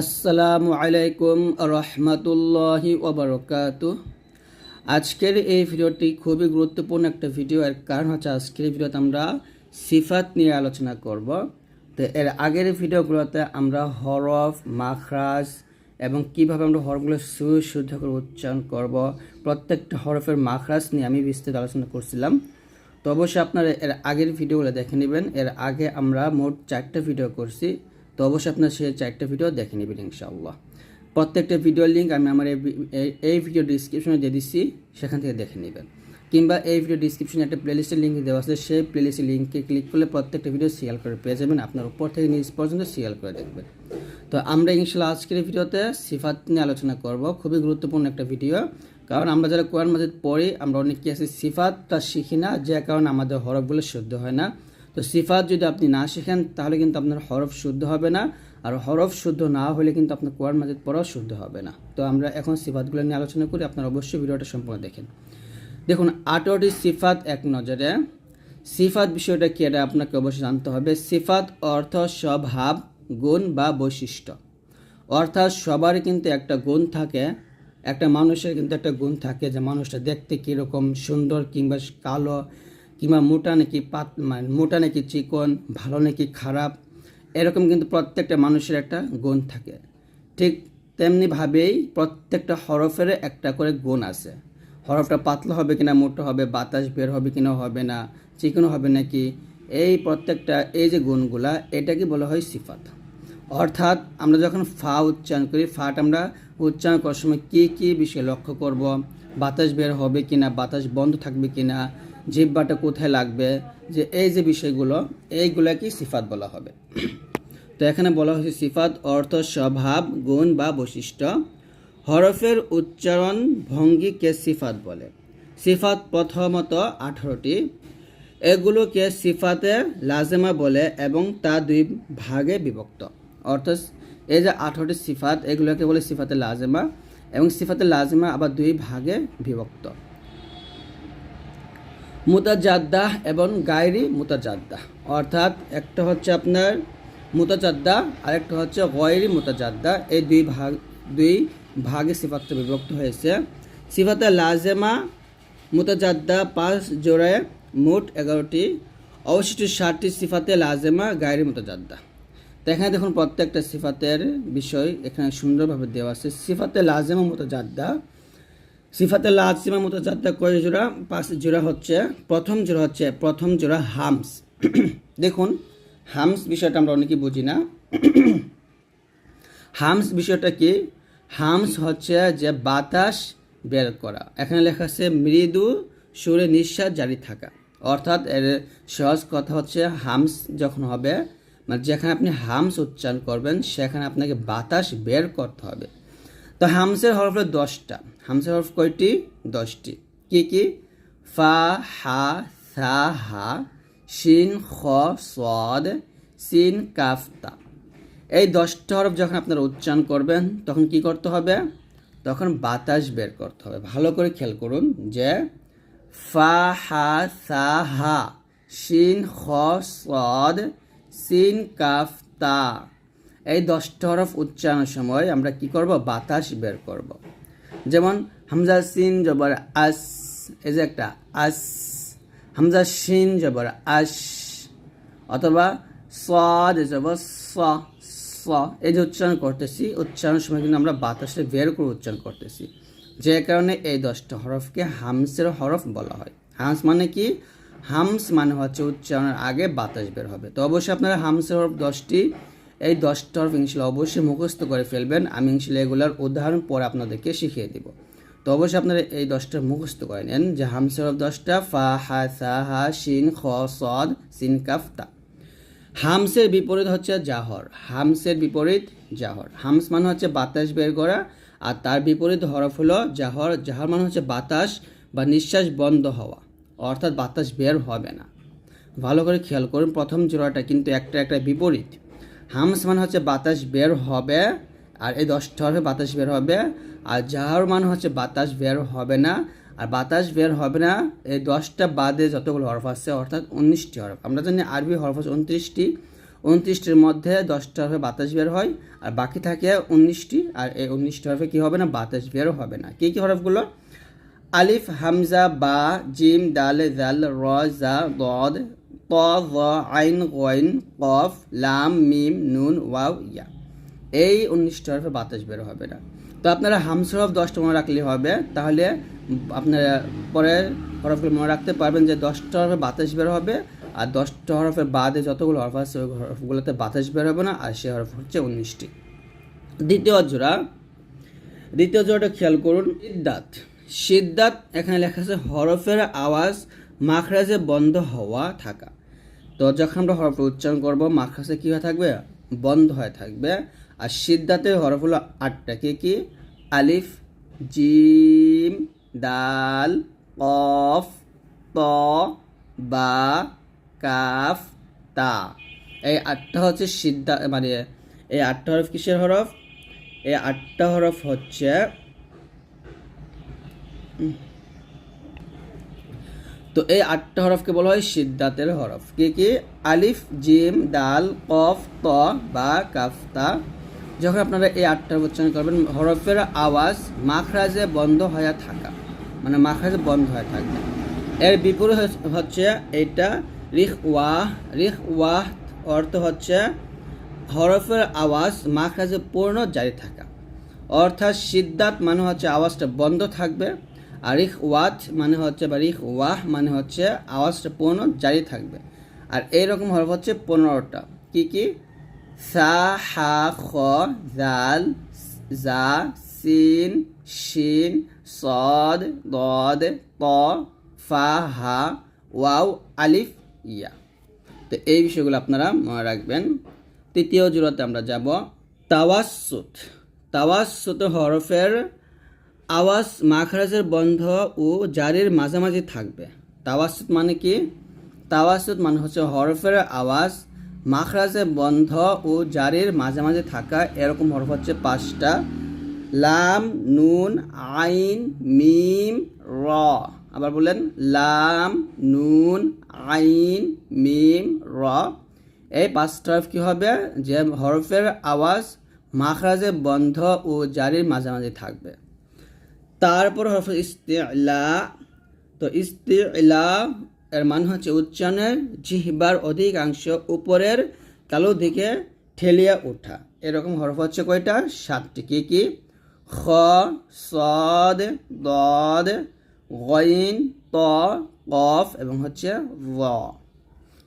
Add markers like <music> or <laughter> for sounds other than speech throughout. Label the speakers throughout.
Speaker 1: আসসালামু আলাইকুম রহমতুল্লাহি ওবরকাত আজকের এই ভিডিওটি খুবই গুরুত্বপূর্ণ একটা ভিডিও, এর কারণ হচ্ছে আজকের ভিডিওতে আমরা সিফাত নিয়ে আলোচনা করব। তো এর আগের ভিডিওগুলোতে আমরা হরফ, মাখরাজ এবং কীভাবে আমরা হরফগুলো সুশুদ্ধ করে উচ্চারণ করব, প্রত্যেকটা হরফের মাখরাজ নিয়ে আমি বিস্তারিত আলোচনা করছিলাম। তো অবশ্যই আপনারা এর আগের ভিডিওগুলো দেখে নেবেন। এর আগে আমরা মোট চারটে ভিডিও করছি। তো অবশ্যই আপনার সে চারটে ভিডিও দেখে নেবেন ইনশাআল্লাহ। প্রত্যেকটা ভিডিওর লিঙ্ক আমি আমার এই ভিডিও ডিসক্রিপশনে দিয়ে দিচ্ছি সেখান থেকে দেখে নেবেন। কিংবা এই ভিডিও ডিসক্রিপশনে একটা প্লেলিস্টের লিঙ্ক দেওয়া আছে, সেই প্লেলিস্টের লিঙ্কে ক্লিক করলে প্রত্যেকটা ভিডিও সিয়াল করে পেয়ে যাবেন, আপনার উপর থেকে নিজ পর্যন্ত সিয়াল করে দেখবেন। তো আমরা ইনশাল্লাহ আজকের ভিডিওতে সিফাত নিয়ে আলোচনা করব, খুবই গুরুত্বপূর্ণ একটা ভিডিও কারণ আমরা যারা কোরআন মাজিদ পড়ি, আমরা অনেক কি আছে, সিফাতটা শিখি না, যে কারণে আমাদের হরফগুলো শুদ্ধ হয় না। তো সিফাত যদি আপনি না শেখেন, তাহলে কিন্তু আপনার হরফ শুদ্ধ হবে না। আর হরফ শুদ্ধ না হলে কিন্তু আপনার কোরআন মাজিদ পড়াও শুদ্ধ হবে না। তো আমরা এখন সিফাতগুলো নিয়ে আলোচনা করি, আপনার অবশ্যই ভিডিওটা সম্পূর্ণ দেখেন। দেখুন আঠারোটি সিফাত এক নজরে। সিফাত বিষয়টা কি, এটা আপনাকে অবশ্যই জানতে হবে। সিফাত অর্থ স্বভাব, গুণ বা বৈশিষ্ট্য। অর্থাৎ সবারই কিন্তু একটা গুণ থাকে, একটা মানুষের কিন্তু একটা গুণ থাকে যে মানুষটা দেখতে কীরকম সুন্দর কিংবা কালো। কিংবা মোটা নাকি পাত মানে মোটা নাকি চিকন, ভালো নাকি খারাপ, এরকম কিন্তু প্রত্যেকটা মানুষের একটা গুণ থাকে। ঠিক তেমনিভাবেই প্রত্যেকটা হরফের একটা করে গুণ আছে। হরফটা পাতলা হবে কিনা, মোটা হবে, বাতাস বের হবে কিনা, হবে না, চিকন হবে নাকি, এই প্রত্যেকটা, এই যে গুণগুলা, এটাকে বলা হয় সিফাত। অর্থাৎ আমরা যখন ফা উচ্চারণ করি, ফাট আমরা উচ্চারণ করার সময় কী কী বিষয় লক্ষ্য করব, বাতাস বের হবে কিনা, বাতাস বন্ধ থাকবে কিনা জিব্বাটা কোথায় লাগবে? যে এই যে বিষয়গুলো এইগুলাকে সিফাত বলা হবে। <clears throat> তো এখানে বলা হয়েছে সিফাত, অর্থ, স্বভাব, গুণ বা বৈশিষ্ট্য। হরফের উচ্চারণ ভঙ্গিকে সিফাত বলে। সিফাত প্রথমত আঠারোটি। এগুলোকে সিফাতে লাজেমা বলে এবং তা দুই ভাগে বিভক্ত। অর্থাৎ এই যে আঠারোটি সিফাত, এগুলোকে বলে সিফাতে লাজেমা এবং সিফাতে লাজেমা আবার দুই ভাগে বিভক্ত। মুতাজাদ্দাহ এবং গায়রি মুতাজাদ্দাহ। অর্থাৎ একটা হচ্ছে আপনার মুতাজাদ্দা আর একটা হচ্ছে গয়রি মুতাজাদ্দা এই দুই ভাগ দুই ভাগে সিফাতটা বিভক্ত হয়েছে। সিফাতে লাজেমা মুতাজাদ্দা পাঁচ জোড়ায় মোট এগারোটি। অবশিষ্ট ষাটটি সিফাতে লাজেমা, গায়রি মুতাজাদ্দা তো এখানে দেখুন প্রত্যেকটা সিফাতের বিষয় এখানে সুন্দরভাবে দেওয়া আছে। সিফাতে লাজেমা মুতাজাদ্দা সিফাতে লাজিমা মুতাজাদ্দা কয় জোড়া? পাঁচ জোড়া হচ্ছে, প্রথম জোড়া হচ্ছে, প্রথম জোড়া হামস। <clears throat> দেখুন, হামস বিষয়টা আমরা অনেকেই বুঝি না। <clears throat> হামস বিষয়টা কি? হামস হচ্ছে যে বাতাস বের করা। এখানে লেখা আছে, মৃদু সুরে নিঃশ্বাস জারি থাকা। অর্থাৎ এর সহজ কথা হচ্ছে, হামস যখন হবে মানে যেখানে আপনি হামস উচ্চারণ করবেন, সেখানে আপনাকে বাতাস বের করতে হবে। তো হামসের হরফ হলো দশটা। হামসের হরফ কয়টি? দশটি। কি কি? ফা, হা, সা, হা, শিন, খ, সদ, সিন কাফতা এই দশটা হরফ যখন আপনারা উচ্চারণ করবেন, তখন কি করতে হবে? তখন বাতাস বের করতে হবে। ভালো করে খেয়াল করুন যে ফা, হা, সা, হা, শিন, খ, সদ, সিন, কাফ, তা। এই দশটা হরফ উচ্চারণের সময় আমরা কি করব? বাতাস বের করব। যেমন হামজা সিন জবর আস, এই যে একটা আস, হামজা শিন জবর আস, অথবা সদ জবর স স, এই যে উচ্চারণ করতেছি উচ্চারণের সময় কিন্তু আমরা বাতাসে বের করে উচ্চারণ করতেছি। যে কারণে এই দশটা হরফকে হামসের হরফ বলা হয়। হামস মানে কি? হামস মানে হচ্ছে উচ্চারণের আগে বাতাস বের হবে। তো অবশ্যই আপনারা হামসের হরফ দশটি এই দশটা হরফ ইনশাল্লাহ অবশ্যই মুখস্থ করে ফেলবেন। আমি ইনশাল্লাহ এগুলোর উদাহরণ পরে আপনাদেরকে শিখিয়ে দিব। তো অবশ্যই আপনারা এই দশটা মুখস্থ করে নেন, যে হামসের হরফ দশটা, ফা, হা, সা, হা, শিন, খ, সদ, সিন কাফতা হামসের বিপরীত হচ্ছে জাহর। হামসের বিপরীত জাহর। হামস মানে হচ্ছে বাতাস বের করা, আর তার বিপরীত হরফ হলো জাহর। জাহর মানে হচ্ছে বাতাস বা নিঃশ্বাস বন্ধ হওয়া, অর্থাৎ বাতাস বের হবে না। ভালো করে খেয়াল করুন, প্রথম জোড়াটা কিন্তু একটা একটা বিপরীত। হামস মানে হচ্ছে বাতাস বের হবে, আর এই দশটা হরফে বাতাস বের হবে, আর জাহর মানে হচ্ছে বাতাস বের হবে না, আর বাতাস বের হবে না, এই দশটা বাদে যতগুলো হরফ আছে, অর্থাৎ উনিশটি হরফ। আমরা জানি আরবি হরফ আছে উনত্রিশটি, উনত্রিশটির মধ্যে দশটা হরফে বাতাস বের হয়, আর বাকি থাকে উনিশটি, আর এই উনিশটি হরফে কী হবে না, বাতাস বের হবে না। কী কী হরফগুলো? আলিফ, হামজা, বা, জিম, দাল, জাল, র, জা দদ ত জ আইন, গইন, কফ, লাম, মিম, নুন, ওয়াও, ইয়া। এই উনিশটা হরফে বাতাস বের হবে না। তো আপনারা হামস হরফ দশটা মনে রাখলে হবে। তাহলে আপনারা পরে হরফগুলো মনে রাখতে পারবেন যে দশটা হরফে বাতাস বের হবে আর দশটা হরফের বাদে যতগুলো হরফ আছে, ওই হরফগুলোতে বাতাস বের হবে না। আর সে হরফ হচ্ছে উনিশটি দ্বিতীয় জোড়া দ্বিতীয় জোড়াটা খেয়াল করুন সিদ্ধাত সিদ্ধাত এখানে লেখা আছে হরফের আওয়াজ মাখরাজে বন্ধ হওয়া থাকা। তো যখন আমরা উচ্চারণ করব মাখাসে কী হয়ে থাকবে? বন্ধ হয়ে থাকবে। আর সিদ্ধাতের হরফ আটটা। কি কি? আলিফ, জিম, দাল, কফ, ত, বা, কাফ, তা। এই আটটা হচ্ছে সিদ্ধা মানে এই আটটা হরফ কিসের হরফ? এই আটটা হরফ হচ্ছে তো এই আটটা হরফকে বলা হয় সিদ্ধাতের হরফ। কি কি? আলিফ, জিম, দাল, কফ, ত, বা কাফতা যখন আপনারা এই আটটার উচ্চারণ করবেন, হরফের আওয়াজ মাখরাজে বন্ধ হয়ে থাকা। মানে মাখরাজে বন্ধ হয়ে থাকবে। এর বিপরীত হচ্ছে এটা রিখ ওয়াহ রিখ ওয়াহ অর্থ হচ্ছে হরফের আওয়াজ মাখরাজে পূর্ণ জারি থাকা। অর্থাৎ সিদ্ধাত মানে হচ্ছে আওয়াজটা বন্ধ থাকবে। আর রিখ ওয়াত মানে হচ্ছে বা রিখ ওয়াহ মানে হচ্ছে আওয়াজটা পূর্ণ জারি থাকবে। আর এইরকম হরফ হচ্ছে পনেরোটা। কি কি? সা, হা, খ, জাল, জা, সিন, শিন, সদ, দদ, ত, ফা, হা, ওয়াও, আলিফ, ইয়া। তো এই বিষয়গুলো আপনারা মনে রাখবেন। তৃতীয় জোড়াতে আমরা যাব তাওয়াসুত। তাওয়াসুত হরফের আওয়াজ মাখরাজের বন্ধ ও জারির মাঝামাঝি থাকবে। তাওয়াসুত মানে কি? তাওয়াসুত মানে হচ্ছে হরফের আওয়াজ মাখরাজে বন্ধ ও জারির মাঝামাঝি থাকা, এরকম হরফ হচ্ছে পাঁচটা। লাম, নুন, আইন, মিম, র। আবার বলেন লাম, নুন, আইন, মিম, র। এই পাঁচটা হরফ কী হবে? যে হরফের আওয়াজ মাখরাজে বন্ধ ও জারির মাঝামাঝি থাকবে। তারপর হরফ ইস্তিলা, তো ইস্তিলা এর মানে হচ্ছে উচ্চারণের জিহবার অধিকাংশ উপরের কালো দিকে ঠেলিয়া ওঠা এরকম হরফ হচ্ছে কয়টা? সাতটি। কী কী? খ, সদ, দদ, গইন, ত, কফ এবং হচ্ছে র।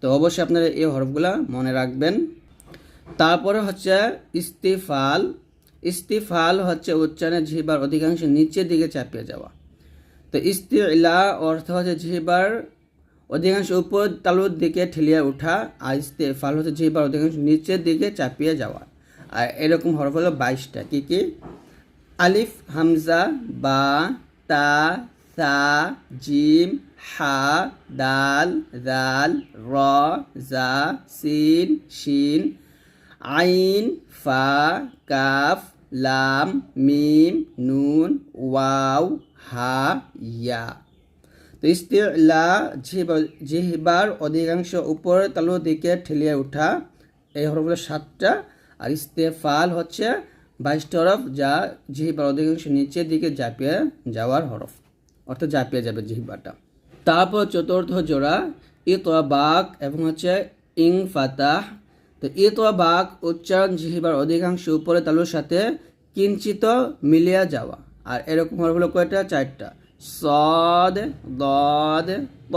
Speaker 1: তো অবশ্যই আপনারা এই হরফগুলা মনে রাখবেন। তারপরে হচ্ছে ইস্তিফাল। ইস্তিফাল হচ্ছে উচ্চারণের ঝিবার অধিকাংশ নিচের দিকে চাপিয়ে যাওয়া। তো ইস্তিলা অর্থ হচ্ছে ঝিবার অধিকাংশ উপর তালুর দিকে ঠেলিয়ে ওঠা আর ইস্তেফাল হচ্ছে ঝিবার অধিকাংশ নিচের দিকে চাপিয়ে যাওয়া। আর এরকম হরফ হলো বাইশটা। কী কী? আলিফ, হামজা, বা, তা, সা, জিম, হা, দাল দাল র, জা, সিন, শিন আইন, ফা, কাফ, লাম, মিম, নুন, ওয়াও, হা, ইয়া। তো ইস্তিলা জিহবার অধিকাংশ উপর তালুর দিকে ঠেলিয়ে ওঠা এই হরফগুলো সাতটা, আর ইস্তেফাল হচ্ছে বাইশটা হরফ, যা জিহবার অধিকাংশ নিচের দিকে জাপিয়ে যাওয়ার হরফ, অর্থাৎ ঝাঁপিয়ে যাবে জিহবাটা তারপর চতুর্থ জোড়া ইতবাক এবং হচ্ছে ইং ফাতাহ তো ইতবাক উচ্চারণ জিহিবার অধিকাংশ উপরে তালুর সাথে কিঞ্চিত মিলিয়া যাওয়া। আর এরকম হলো কয়টা? চারটা। সদ, দদ, ত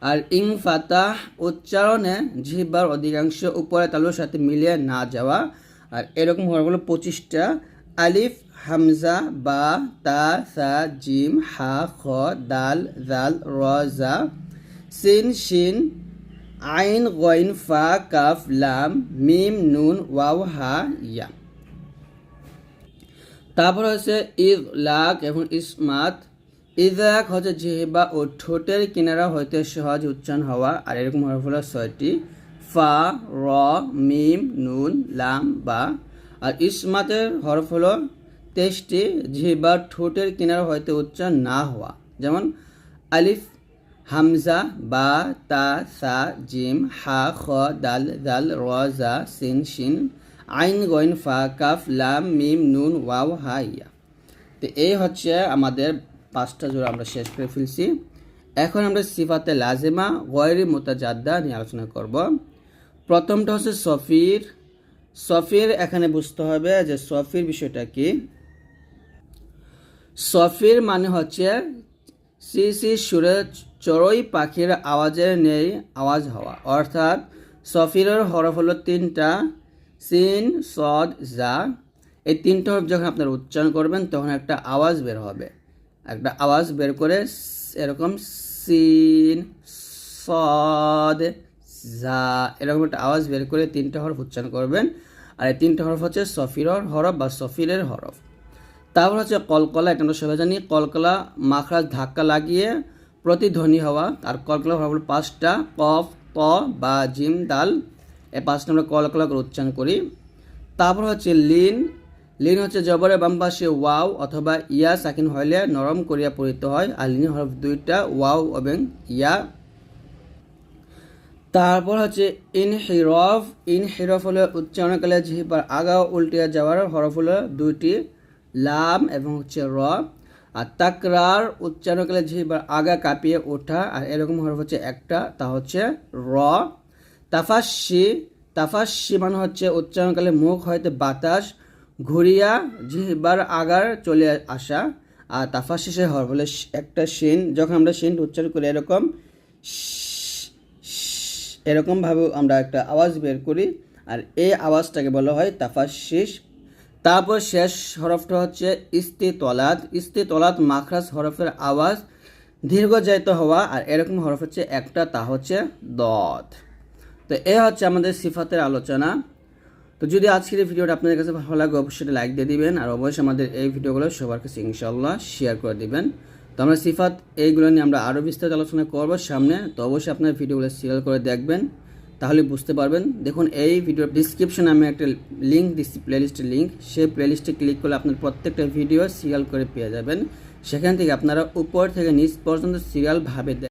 Speaker 1: আর ইং ফাতাহ উচ্চারণে জিহ্বার অধিকাংশ উপরে তালুর সাথে মিলিয়ে না যাওয়া। আর এরকম হলো পঁচিশটা। আলিফ, হামজা, বা, তা, সা, জিম, হা, খ, দাল, জাল, র, জা। সিন, শিন আইন, গইন, ফা, কাফ, লাম, মিম, নুন, ওয়াও, হা, ইয়া। তারপর হচ্ছে ইদ, লাক এবং ইসমাত। ইজাক হচ্ছে জিহিবা ও ঠোঁটের কিনারা হইতে সহজ উচ্চারণ হওয়া, আর এরকম হরফ হলো ছয়টি। ফা, র, মিম, নুন, লাম, বা। আর ইসমাতের হরফ হলো তেইশটি জিহিবা ঠোঁটের কিনারা হইতে উচ্চারণ না হওয়া। যেমন আলিফ হামজা, বা, তা, সা, জিম, হা, খ, দাল দাল র, জা, সিন, শিন, আইন, গইন, ফা, কাফ, লাম, মিম, নুন, ওয়াও, হা, ইয়া। তো এই হচ্ছে আমাদের পাঁচটা জোড়া আমরা শেষ করে ফেলছি। এখন আমরা সিফাতে লাজেমা, গয়রি মোতাজাদ্দা নিয়ে আলোচনা করব। প্রথমটা হচ্ছে সফির। সফির এখানে বুঝতে হবে যে সফির বিষয়টা কি? সফির মানে হচ্ছে সি শ্রী সুরে চড়ই পাখির আওয়াজের নেই আওয়াজ হওয়া। অর্থাৎ সফিরের হরফ হলো তিনটা। সিন, সদ, জা। এই তিনটা হরফ যখন আপনারা উচ্চারণ করবেন, তখন একটা আওয়াজ বের হবে। একটা আওয়াজ বের করে এরকম সিন, সদ, জা, এরকম একটা আওয়াজ বের করে তিনটা হরফ উচ্চারণ করবেন। আর এই তিনটা হরফ হচ্ছে সফিরর হরফ বা সফিরের হরফ। তারপর হচ্ছে কলকলা, এটা আমরা সবাই জানি, কলকলা, মাখরাজ, ধাক্কা লাগিয়ে প্রতিধ্বনি হওয়া, আর কলকলা হলো পাঁচটা, কফ ত বা জিম দাল এই পাঁচটা আমরা কলকলা করে উচ্চারণ করি। তারপর হচ্ছে লিন লিন হচ্ছে জবরের বাম ওয়াও অথবা ইয়া, সাকিন হইলে নরম করিয়া পড়িত হয়, আর লিন হরফ দুইটা, ওয়াও এবং ইয়া। তারপর হচ্ছে ইন হিরফ ইন হিরফ হলো উচ্চারণকালে জিহিবার আগা উল্টিয়া যাওয়ার হরফ হলো দুইটি লাম এবং হচ্ছে র। আর তাকরার উচ্চারণকালে জিহিবার আগা কাঁপিয়ে ওঠা, আর এরকম হরফ হচ্ছে একটা, তা হচ্ছে র। তাফাসি তাফাসি মানে হচ্ছে উচ্চারণকালে মুখ হয়তো বাতাস, ঘুরিয়া জিহিবার আগার চলে আসা, আর তাফাসি সে হরফ হলো একটা শিন যখন আমরা শিন উচ্চারণ করি এরকম এরকমভাবে আমরা একটা আওয়াজ বের করি, আর এই আওয়াজটাকে বলা হয় তাফাশিস তারপর শেষ হরফটা হচ্ছে ইস্তি তলাত ইস্তি তলাত মাখরাজ হরফের আওয়াজ দীর্ঘজায়িত হওয়া আর এরকম হরফ হচ্ছে একটা, তা হচ্ছে দত। তো এ হচ্ছে আমাদের সিফাতের আলোচনা। তো যদি আজকের এই ভিডিওটা আপনাদের কাছে ভালো লাগে, অবশ্যই লাইক দিয়ে দিবেন আর অবশ্যই আমাদের এই ভিডিওগুলো সবার কাছে ইনশাল্লাহ শেয়ার করে দিবেন। তো আমরা সিফাত এইগুলো নিয়ে আমরা আরও বিস্তারিত আলোচনা করব সামনে। তো অবশ্যই আপনার ভিডিওগুলো সিরিয়াল করে দেখবেন। তাহলে বুঝতে পারবেন। দেখুন, এই ভিডিওর ডিসক্রিপশনে আমি একটা লিঙ্ক দিচ্ছি প্লেলিস্টের লিঙ্ক সেই প্লেলিস্টে ক্লিক করলে আপনার প্রত্যেকটা ভিডিও সিরিয়াল করে পেয়ে যাবেন। সেখান থেকে আপনারা উপর থেকে নিচ পর্যন্ত সিরিয়ালভাবে